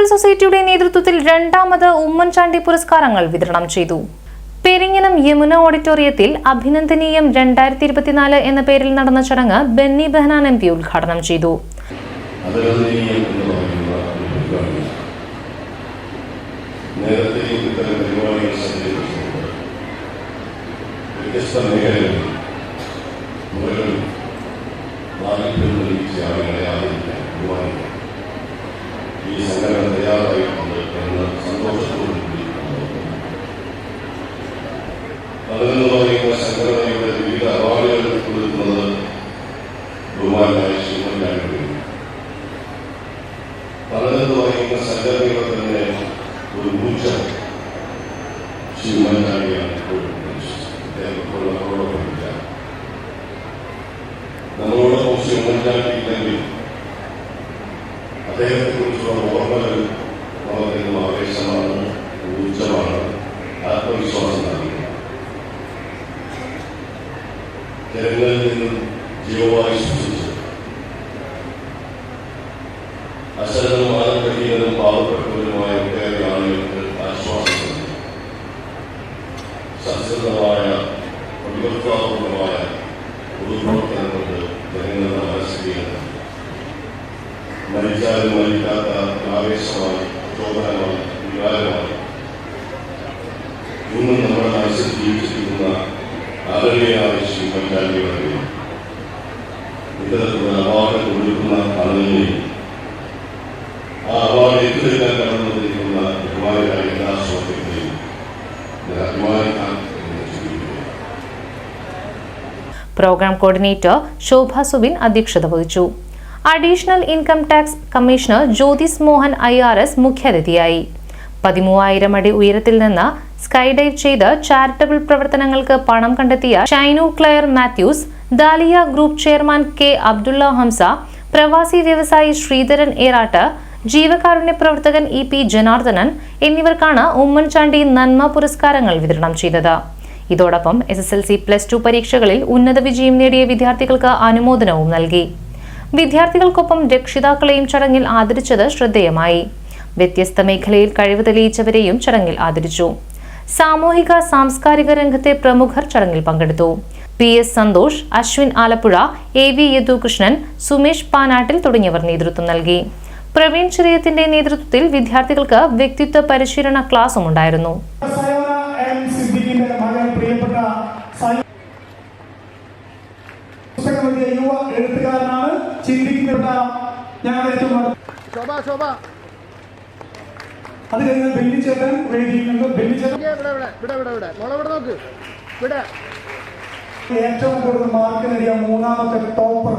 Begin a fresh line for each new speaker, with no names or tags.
Charitable സൊസൈറ്റിയുടെ നേതൃത്വത്തിൽ രണ്ടാമത് ഉമ്മൻചാണ്ടി പുരസ്കാരങ്ങൾ വിതരണം ചെയ്തു. പെരിങ്ങനം യമുന ഓഡിറ്റോറിയത്തിൽ അഭിനന്ദനീയം രണ്ടായിരത്തി ഇരുപത്തിനാല് എന്ന പേരിൽ നടന്ന ചടങ്ങ് ബെന്നി ബെഹനാൻ എം പി ഉദ്ഘാടനം ചെയ്തു.
നേരത്തെയും ഇത്തരം പരിപാടികൾ വ്യത്യസ്ത മേഖലകളിൽ പലതെന്ന് പറയുന്ന സംഘടനകളെ തന്നെ ഒരു മൂച്ച ശ്രീ ഉമ്മൻചാണ്ടിയാണ് ഇപ്പോഴും അദ്ദേഹം ഇപ്പോൾ നമ്മളോടൊപ്പമില്ല. നമ്മളോടൊപ്പം ശ്രീ ഉമ്മൻചാണ്ടി ഇല്ലെങ്കിൽ അദ്ദേഹത്തെ കുറിച്ചുള്ള ഓർമ്മകൾ വളരെയധികം ആവേശമാണ് ഊർജമാണ് ആത്മവിശ്വാസം നൽകുന്നത് ജനങ്ങളിൽ നിന്നും ജീവമായി സൃഷ്ടിച്ചു അശരണവും ആനക്കടിയനും പാവപ്പെട്ടവരുമായ ഒട്ടേറെ ആളുകൾക്ക് ആശ്വാസം സത്യസന്ധമായ പ്രതിബദ്ധാപൂർണമായ പൊതുപ്രവർത്തനം കൊണ്ട് ജനങ്ങളുടെ മനസ്സിലേക്ക് മരിച്ചാലും മരിക്കാത്ത ആവേശമായി പ്രചോദനമായി വികാരമായി ഇന്നും നമ്മുടെ മനസ്സിൽ ജീവിച്ചിരിക്കുന്ന ആദരണീയനായ ആവശ്യം ഉമ്മൻചാണ്ടിയുടെ
പ്രോഗ്രാം കോർഡിനേറ്റർ ശോഭ സുബിൻ അധ്യക്ഷത വഹിച്ചു. Additional income tax commissioner Jyothis Mohan I R S മുഖ്യാതിഥിയായി. പതിമൂവായിരം അടി ഉയരത്തിൽ നിന്ന് സ്കൈഡൈവ് ചെയ്ത് ചാരിറ്റബിൾ പ്രവർത്തനങ്ങൾക്ക് പണം കണ്ടെത്തിയ Shainu Claire Mathews Dalia group chairman K Abdulla Hamza പ്രവാസി വ്യവസായി ശ്രീധരൻ ഏറാട്ട് ജീവകാരുണ്യ പ്രവർത്തകൻ ഇ പി ജനാർദ്ദനൻ എന്നിവർക്കാണ് ഉമ്മൻചാണ്ടി നന്മ പുരസ്കാരങ്ങൾ വിതരണം ചെയ്തത്. ഇതോടൊപ്പം S S L C plus two പരീക്ഷകളിൽ ഉന്നത വിജയം നേടിയ വിദ്യാർത്ഥികൾക്ക് അനുമോദനവും നൽകി. വിദ്യാർത്ഥികൾക്കൊപ്പം രക്ഷിതാക്കളെയും ചടങ്ങിൽ ആദരിച്ചത് ശ്രദ്ധേയമായി. വ്യത്യസ്ത മേഖലയിൽ കഴിവ് തെളിയിച്ചവരെയും ചടങ്ങിൽ ആദരിച്ചു. സാമൂഹിക സാംസ്കാരിക രംഗത്തെ പ്രമുഖർ ചടങ്ങിൽ പങ്കെടുത്തു. P S Santhosh Ashwin Alappuzha A V Yadukrishnan Sumesh Panattil തുടങ്ങിയവർ നേതൃത്വം നൽകി. പ്രവീൺ ചെറിയത്തിന്റെ നേതൃത്വത്തിൽ വിദ്യാർത്ഥികൾക്ക് വ്യക്തിത്വ പരിശീലന ക്ലാസും ഉണ്ടായിരുന്നു.
പുസ്തകമെഴുതിയ യുവ എഴുത്തുകാരനാണ് ചിന്തിക്കപ്പെട്ട ഞങ്ങൾ ഏറ്റവും
ശോഭ ശോഭ.
അത് കഴിഞ്ഞ്
ബെല്ലിച്ചേട്ടൻ നോക്ക്. ഇവിടെ.
ഏറ്റവും കൂടുതൽ മാർക്ക് നേടിയ മൂന്നാമത്തെ ടോപ്പർ